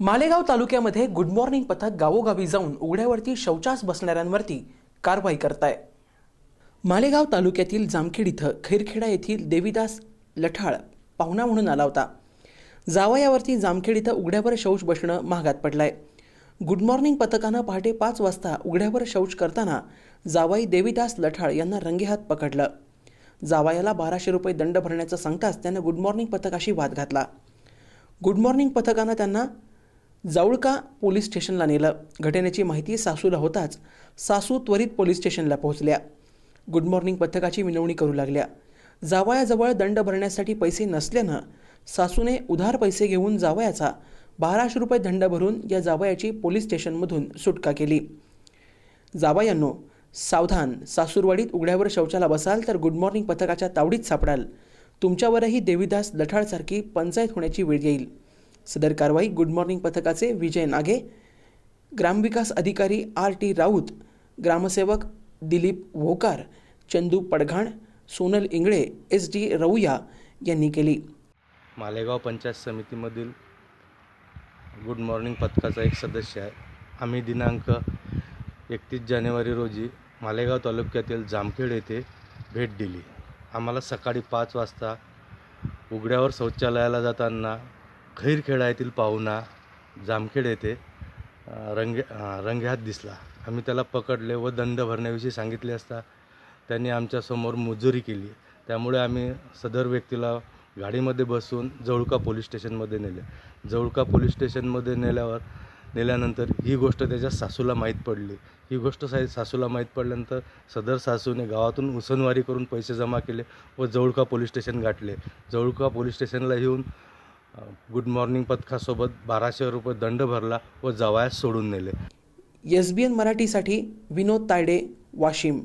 मालेगाव तालुक्यामध्ये good morning पथक गावोगावी जाऊन उघड्यावरती शौचास बसणाऱ्यांवरती कारवाई करताय. मालेगाव तालुक्यातील जामखेड इथं खैरखेडा येथील देवीदास लठाळ पाहुणा म्हणून आला होता. जावयावरती जामखेड इथं उघड्यावर शौच बसणं महागात पडलंय. गुड मॉर्निंग पथकानं पहाटे पाच वाजता उघड्यावर शौच करताना जावाई देवीदास लठाळ यांना रंगेहात पकडलं. जावायाला बाराशे रुपये दंड भरण्याचं सांगताच त्यानं गुड मॉर्निंग पथकाशी वाद घातला. गुड मॉर्निंग पथकानं त्यांना जाऊळका पोलीस स्टेशनला नेलं. घटनेची माहिती सासूला होताच सासू त्वरित पोलीस स्टेशनला पोहोचल्या. गुड मॉर्निंग पथकाची विनवणी करू लागल्या. जावयाजवळ दंड भरण्यासाठी पैसे नसल्यानं सासूने उधार पैसे घेऊन जावयाचा बाराशे रुपये दंड भरून या जावयाची पोलीस स्टेशनमधून सुटका केली. जावयांनो सावधान. सासूरवाडीत उघड्यावर शौचाला बसाल तर गुड मॉर्निंग पथकाच्या तावडीत सापडाल. तुमच्यावरही देवीदास लठाळसारखी पंचायत होण्याची वेळ येईल. सदर कारवाई गुड मॉर्निंग पथकाचे विजय नागे ग्रामविकास अधिकारी आर टी राऊत ग्रामसेवक दिलीप भोकार चंदू पडघाण सोनल इंगळे एस डी रवुया यांनी केली. मालेगाव पंचायत समितीमधील गुड मॉर्निंग पथकाचा एक सदस्य आहे. आम्ही दिनांक एकतीस जानेवारी रोजी मालेगाव तालुक्यातील जामखेड येथे भेट दिली. आम्हाला सकाळी पाच वाजता उघड्यावर शौचालयाला जाताना खैरखेडा येथील पाहुणा जामखेड येथे रंगे रंगेहात दिसला. आम्ही त्याला पकडले व दंड भरण्याविषयी सांगितले असता त्यांनी आमच्यासमोर मुजुरी केली. त्यामुळे आम्ही सदर व्यक्तीला गाडीमध्ये बसून जवळका पोलीस स्टेशनमध्ये नेले. जवळका पोलीस स्टेशनमध्ये नेल्यावर नेल्यानंतर ही गोष्ट त्याच्या सासूला माहीत पडली. ही गोष्ट सा सासूला माहीत पडल्यानंतर सदर सासूने गावातून उसनवारी करून पैसे जमा केले व जवळका पोलीस स्टेशन गाठले. जवळका पोलीस स्टेशनला येऊन गुड मॉर्निंग पथकासोबत बाराशे रुपये दंड भरला व जवायास सोडून नेले. एस बी एन मराठीसाठी विनोद तायडे वाशिम.